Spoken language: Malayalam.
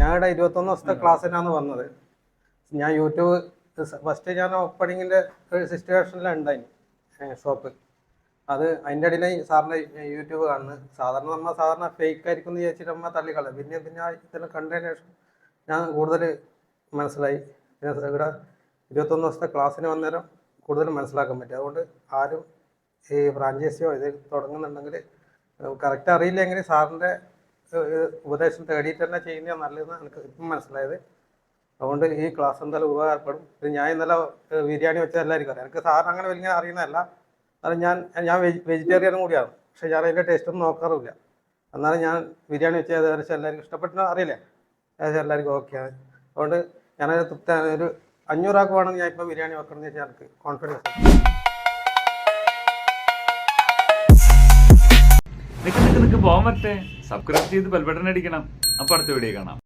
ഞങ്ങളുടെ ഇരുപത്തൊന്ന് ദിവസത്തെ ക്ലാസ്സിനാണ് വന്നത്. ഞാൻ യൂട്യൂബ് ഫസ്റ്റ് ഞാൻ ഓപ്പണിങ്ങിന്റെ ഒരു സിറ്റുവേഷനിലുണ്ടായി ഷോപ്പ് അത് അതിന്റെ ഇടയിൽ സാറിന്റെ യൂട്യൂബ് കാണുന്നത്. സാധാരണ നമ്മൾ സാധാരണ ഫേക്ക് ആയിരിക്കും എന്ന് ചോദിച്ചിട്ട് നമ്മൾ തള്ളിക്കളയും. പിന്നെ പിന്നെ ഇതെല്ലാം കണ്ടതിന് ശേഷം ഞാൻ കൂടുതൽ മനസ്സിലായി. പിന്നെ ഇവിടെ ഇരുപത്തൊന്ന് ദിവസത്തെ ക്ലാസ്സിന് വന്നേരം കൂടുതൽ മനസ്സിലാക്കാൻ പറ്റും. അതുകൊണ്ട് ആരും ഈ ഫ്രാഞ്ചൈസിയോ ഇത് തുടങ്ങുന്നുണ്ടെങ്കിൽ കറക്റ്റ് അറിയില്ലെങ്കിൽ സാറിന്റെ ഉപദേശം തേടിയിട്ട് തന്നെ ചെയ്യുന്നതാണ് നല്ലതെന്ന് എനിക്ക് ഇപ്പം മനസ്സിലായത്. അതുകൊണ്ട് ഈ ക്ലാസ് എന്തായാലും ഉപകാരപ്പെടും. ഞാൻ ഇന്നലെ ബിരിയാണി വെച്ച എല്ലാവർക്കും അറിയാം. എനിക്ക് സാറിന് അങ്ങനെ വലിയ അറിയുന്നതല്ല. അത് ഞാൻ ഞാൻ വെജ് വെജിറ്റേറിയനും കൂടിയാണ്. പക്ഷെ ഞാൻ അതിന്റെ ടേസ്റ്റ് ഒന്നും നോക്കാറില്ല എന്നാലും ഞാൻ ബിരിയാണി വെച്ച് ഏകദേശം എല്ലാവർക്കും ഇഷ്ടപ്പെട്ടു അറിയില്ല. ഏകദേശം എല്ലാവർക്കും ഓക്കെയാണ്. അതുകൊണ്ട് ഞാനത് തൃപ്തി ഒരു അഞ്ഞൂറാക്ക് വേണമെങ്കിൽ ഞാൻ ഇപ്പോൾ ബിരിയാണി വെക്കണം എന്ന് വെച്ചാൽ എനിക്ക് കോൺഫിഡൻസ് നിക്ക് നിക്ക് നിക്ക് പോകാൻ പറ്റേ. സബ്സ്ക്രൈബ് ചെയ്ത് ബെൽബട്ടൺ അടിക്കണം. അപ്പൊ അടുത്ത വീഡിയോ കാണാം.